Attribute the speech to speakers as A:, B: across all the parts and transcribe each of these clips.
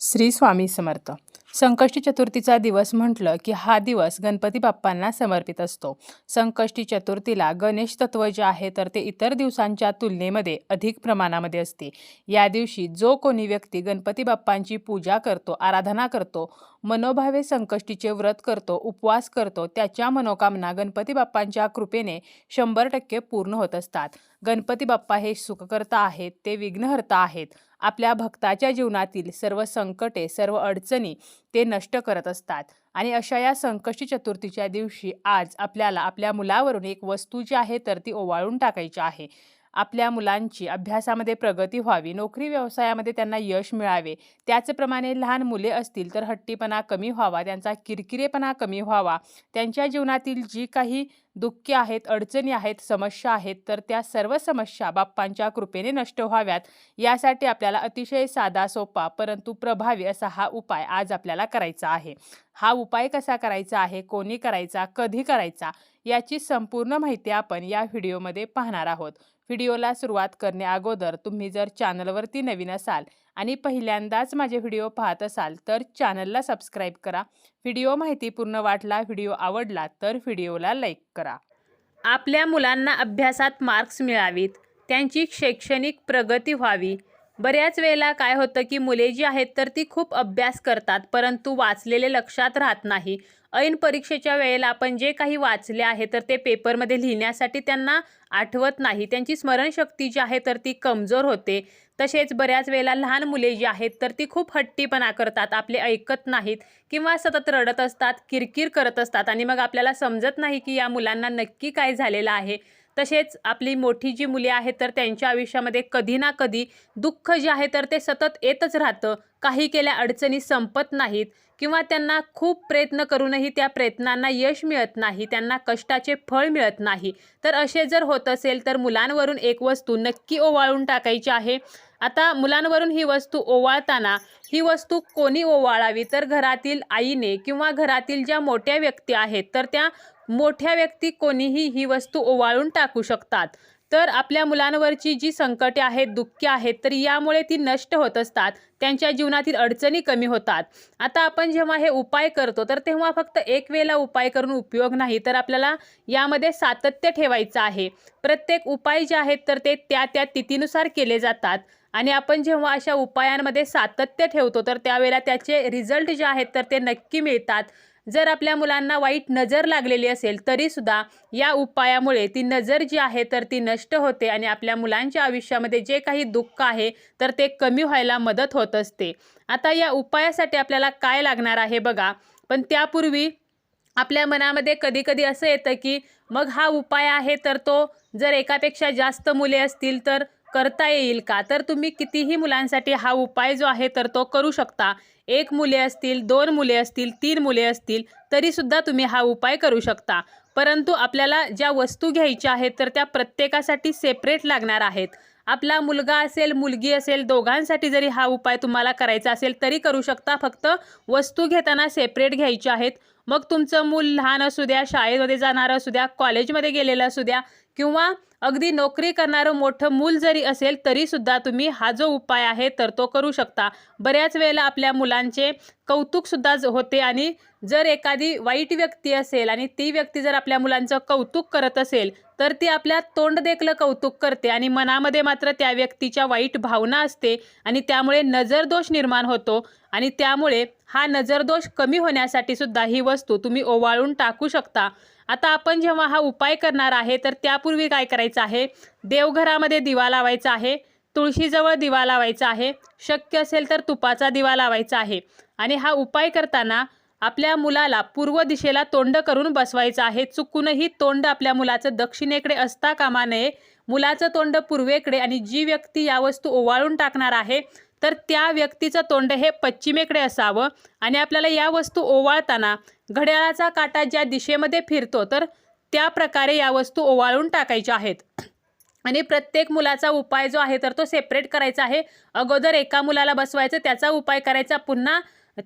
A: श्री स्वामी समर्थ. संकष्टी चतुर्थीचा दिवस म्हटलं की हा दिवस गणपती बाप्पांना समर्पित असतो. संकष्टी चतुर्थीला गणेश तत्व जे आहे तर ते इतर दिवसांच्या तुलनेमध्ये अधिक प्रमाणामध्ये असते. या दिवशी जो कोणी व्यक्ती गणपती बाप्पांची पूजा करतो आराधना करतो मनोभावे संकष्टीचे व्रत करतो उपवास करतो त्याच्या मनोकामना गणपती बाप्पांच्या कृपेने शंभर टक्के पूर्ण होत असतात. गणपती बाप्पा हे सुखकर्ता आहेत ते विघ्नहर्ता आहेत. आपल्या भक्ताच्या जीवनातील सर्व संकटे सर्व अडचणी ते नष्ट करत असतात. आणि अशा या संकष्टी चतुर्थीच्या दिवशी आज आपल्याला आपल्या मुलावरून एक वस्तू जी आहे तर ती ओवाळून टाकायची आहे. आपल्या मुलांची अभ्यासामध्ये प्रगती व्हावी नोकरी व्यवसायामध्ये त्यांना यश मिळावे त्याचप्रमाणे लहान मुले असतील तर हट्टीपणा कमी व्हावा त्यांचा किरकिरेपणा कमी व्हावा त्यांच्या जीवनातील जी काही दुःखे आहेत अडचणी आहेत समस्या आहेत तर त्या सर्व समस्या बाप्पांच्या कृपेने नष्ट व्हाव्यात. यासाठी आपल्याला अतिशय साधा सोपा परंतु प्रभावी असा हा उपाय आज आपल्याला करायचा आहे. हा उपाय कसा करायचा आहे कोणी करायचा कधी करायचा याची संपूर्ण माहिती आपण या व्हिडिओमध्ये पाहणार आहोत. व्हिडिओला सुरुवात करणे अगोदर तुम्ही जर चॅनलवरती नवीन असाल आणि पहिल्यांदाच माझे व्हिडिओ पाहत असाल तर चॅनलला सबस्क्राईब करा. व्हिडिओ माहितीपूर्ण वाटला व्हिडिओ आवडला तर व्हिडिओला लाईक करा. आपल्या मुलांना अभ्यासात मार्क्स मिळावीत त्यांची शैक्षणिक प्रगती व्हावी बऱ्याच वेळेला काय होतं की मुले जी आहेत तर ती खूप अभ्यास करतात परंतु वाचलेले लक्षात राहत नाही. ऐन परीक्षेच्या वेळेला आपण जे काही वाचले आहे तर ते पेपरमध्ये लिहिण्यासाठी त्यांना आठवत नाही. त्यांची स्मरणशक्ती जी आहे तर ती कमजोर होते. तसेच बऱ्याच वेळेला लहान मुले जी आहेत तर ती खूप हट्टीपणा करतात आपले ऐकत नाहीत किंवा सतत रडत असतात किरकिर करत असतात आणि मग आपल्याला समजत नाही की या मुलांना नक्की काय झालेलं आहे. तसेच आपली मोठी जी मुले आहेत तर त्यांच्या आयुष्यामध्ये कधी ना कधी दुःख जे आहे तर ते सतत येतच राहतं. काही केल्या अडचणी संपत नाहीत किंवा त्यांना खूप प्रयत्न करूनही त्या प्रयत्नांना यश मिळत नाही त्यांना कष्टाचे फळ मिळत नाही. तर असे जर होत असेल तर मुलांवरून एक वस्तू नक्की ओवाळून टाकायची आहे. आता मुलांवरून ही वस्तू ओवाळताना ही वस्तू कोणी ओवाळावी? तर घरातील आईने किंवा घरातील ज्या मोठ्या व्यक्ती आहेत तर त्या मोठ्या व्यक्ती कोणीही ही वस्तू ओवाळून टाकू शकतात. तर आपल्या मुलांवरची जी संकटे आहेत दुःखे आहेत तर यामुळे ती नष्ट होत असतात. त्यांच्या जीवनातील अडचणी कमी होतात. आता आपण जेव्हा हे उपाय करतो तर तेव्हा फक्त एक वेळेला उपाय करून उपयोग नाही तर आपल्याला यामध्ये सातत्य ठेवायचं आहे. प्रत्येक उपाय जे आहेत तर ते त्या त्या तिथीनुसार केले जातात. आणि आपण जेव्हा अशा उपायांमध्ये सातत्य ठेवतो तर त्यावेळेला त्याचे रिझल्ट जे आहेत तर ते नक्की मिळतात. जर आपल्या मुलांना वाईट नजर लागलेली असेल तरीसुद्धा या उपायामुळे ती नजर जी आहे तर ती नष्ट होते आणि आपल्या मुलांच्या आयुष्यामध्ये जे काही दुःख आहे तर ते कमी व्हायला मदत होत असते. आता या उपायासाठी आपल्याला काय लागणार आहे बघा. पण त्यापूर्वी आपल्या मनामध्ये कधी कधी असं येतं की मग हा उपाय आहे तर तो जर एकापेक्षा जास्त मुले असतील तर करता येईल का? तर तुम्ही कितीही मुलांसाठी हा उपाय जो आहे तर तो करू शकता. एक मुले असतील दोन मुले असतील तीन मुले असतील तरीसुद्धा तुम्ही हा उपाय करू शकता. परंतु आपल्याला ज्या वस्तू घ्यायच्या आहेत तर त्या प्रत्येकासाठी सेपरेट लागणार आहेत. आपला मुलगा असेल मुलगी असेल दोघांसाठी जरी हा उपाय तुम्हाला करायचा असेल तरी करू शकता. फक्त वस्तू घेताना सेपरेट घ्यायच्या आहेत. मग तुमचं मूल लहान असू द्या शाळेमध्ये जाणारं असू द्या कॉलेजमध्ये गेलेलं असू द्या किंवा अगदी नोकरी करणारं मोठं मूल जरी असेल तरीसुद्धा तुम्ही हा जो उपाय आहे तर तो करू शकता. बऱ्याच वेळेला आपल्या मुलांचे कौतुकसुद्धा होते आणि जर एखादी वाईट व्यक्ती असेल आणि ती व्यक्ती जर आपल्या मुलांचं कौतुक करत असेल तर ती आपल्या तोंड देखलं कौतुक करते आणि मनामध्ये मात्र त्या व्यक्तीच्या वाईट भावना असते आणि त्यामुळे नजरदोष निर्माण होतो आणि त्यामुळे हा नजरदोष कमी होण्यासाठी सुद्धा ही वस्तू तुम्ही ओवाळून टाकू शकता. आता आपण जेव्हा हा उपाय करणार आहे तर त्यापूर्वी काय करायचं आहे? देवघरामध्ये दिवा लावायचा आहे तुळशीजवळ दिवा लावायचा आहे शक्य असेल तर तुपाचा दिवा लावायचा आहे. आणि हा उपाय करताना आपल्या मुलाला पूर्व दिशेला तोंड करून बसवायचं आहे. चुकूनही तोंड आपल्या मुलाचं दक्षिणेकडे असता कामा नये. मुलाचं तोंड पूर्वेकडे आणि जी व्यक्ती या वस्तू ओवाळून टाकणार आहे तर त्या व्यक्तीचं तोंड हे पश्चिमेकडे असावं आणि आपल्याला या वस्तू ओवाळताना घड्याळाचा काटा ज्या दिशेमध्ये फिरतो तर त्या प्रकारे या वस्तू ओवाळून टाकायच्या आहेत. आणि प्रत्येक मुलाचा उपाय जो आहे तर तो सेपरेट करायचा आहे. अगोदर एका मुलाला बसवायचं त्याचा उपाय करायचा पुन्हा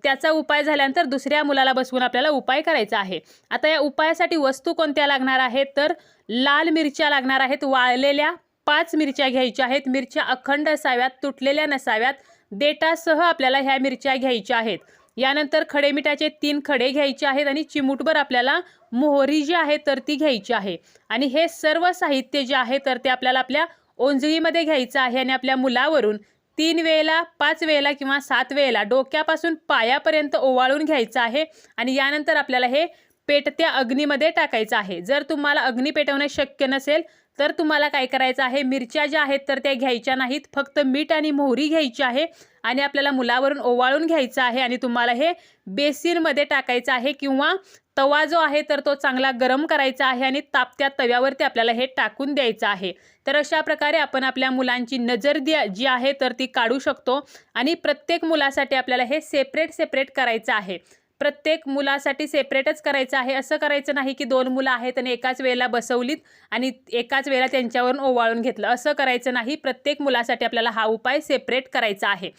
A: त्याचा उपाय झाल्यानंतर दुसऱ्या मुलाला बसवून आपल्याला उपाय करायचा आहे. आता या उपायासाठी वस्तू कोणत्या लागणार आहेत? तर लाल मिरच्या लागणार आहेत. वाळलेल्या पाच मिरच्या घ्यायच्या आहेत. मिरच्या अखंड असाव्यात तुटलेल्या नसाव्यात. देटासह आपल्याला ह्या मिरच्या घ्यायच्या आहेत. यानंतर खडे मिठाचे तीन खडे घ्यायचे आहेत आणि चिमूटभर आपल्याला मोहरी जी आहे तर ती घ्यायची आहे. आणि हे सर्व साहित्य जे आहे तर ते आपल्याला आपल्या ओंजळीमध्ये घ्यायचं आहे आणि आपल्या मुलावरून तीन वेळेला पाच वेळेला किंवा सात वेळेला डोक्यापासून पायापर्यंत ओवाळून घ्यायचं आहे. आणि यानंतर आपल्याला हे पेटत्या अग्नीमध्ये टाकायचं आहे. जर तुम्हाला अग्नी पेटवणे शक्य नसेल तर तुम्हाला काय करायचं आहे? मिरच्या ज्या आहेत तर त्या घ्यायच्या नाहीत. फक्त मीठ आणि मोहरी घ्यायची आहे आणि आपल्याला मुलावरून ओवाळून घ्यायचं आहे आणि तुम्हाला हे बेसिनमध्ये टाकायचं आहे किंवा तवा जो आहे तर तो चांगला गरम करायचा आहे आणि तापत्या तव्यावरती आपल्याला हे टाकून द्यायचं आहे. तर अशा प्रकारे आपण आपल्या मुलांची नजर द्या जी आहे तर ती काढू शकतो आणि प्रत्येक मुलासाठी आपल्याला हे सेपरेट सेपरेट करायचं आहे. प्रत्येक मुलासाठी सेपरेटच करायचं आहे असं करायचं नाही की दोन मुलं आहेत आणि एकाच वेळेला बसवलीत आणि एकाच वेळेला त्यांच्यावरून ओवाळून घेतलं. असं करायचं नाही. प्रत्येक मुलासाठी आपल्याला हा उपाय सेपरेट करायचा आहे.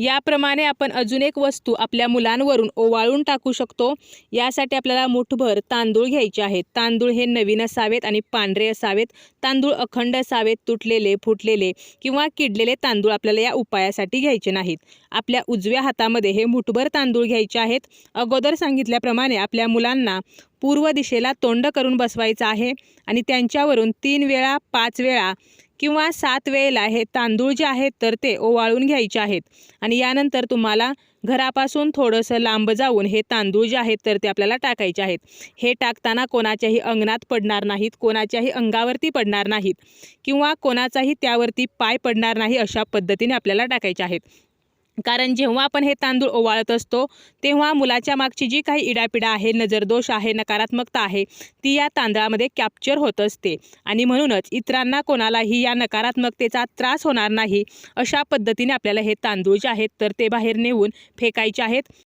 A: याप्रमाणे आपण अजून एक वस्तू आपल्या मुलांवरून ओवाळून टाकू शकतो. यासाठी आपल्याला मुठभर तांदूळ घ्यायचे आहेत. तांदूळ हे नवीन असावेत आणि पांढरे असावेत. तांदूळ अखंड असावेत तुटलेले फुटलेले किंवा किडलेले तांदूळ आपल्याला या उपायासाठी घ्यायचे नाहीत. आपल्या उजव्या हातामध्ये हे मुठभर तांदूळ घ्यायचे आहेत. अगोदर सांगितल्याप्रमाणे आपल्या मुलांना पूर्व दिशेला तोंड करून बसवायचं आहे आणि त्यांच्यावरून तीन वेळा पाच वेळा किंवा सात वेळेला हे तांदूळ जे आहेत तर ते ओवाळून घ्यायचे आहेत. आणि यानंतर तुम्हाला घरापासून थोडंसं लांब जाऊन हे तांदूळ जे आहेत तर ते आपल्याला टाकायचे आहेत. हे टाकताना कोणाच्याही अंगणात पडणार नाहीत कोणाच्याही अंगावरती पडणार नाहीत किंवा कोणाचाही त्यावरती पाय पडणार नाही अशा पद्धतीने आपल्याला टाकायचे आहेत. कारण जेव्हा आपण हे तांदूळ ओवाळत असतो तेव्हा मुलाच्या मागची जी काही इडापिडा आहे नजरदोष आहे नकारात्मकता आहे ती या तांदळामध्ये कॅप्चर होत असते. आणि म्हणूनच इतरांना कोणालाही या नकारात्मकतेचा त्रास होणार नाही अशा पद्धतीने आपल्याला हे तांदूळ जे आहेत तर ते बाहेर नेऊन फेकायचे आहेत.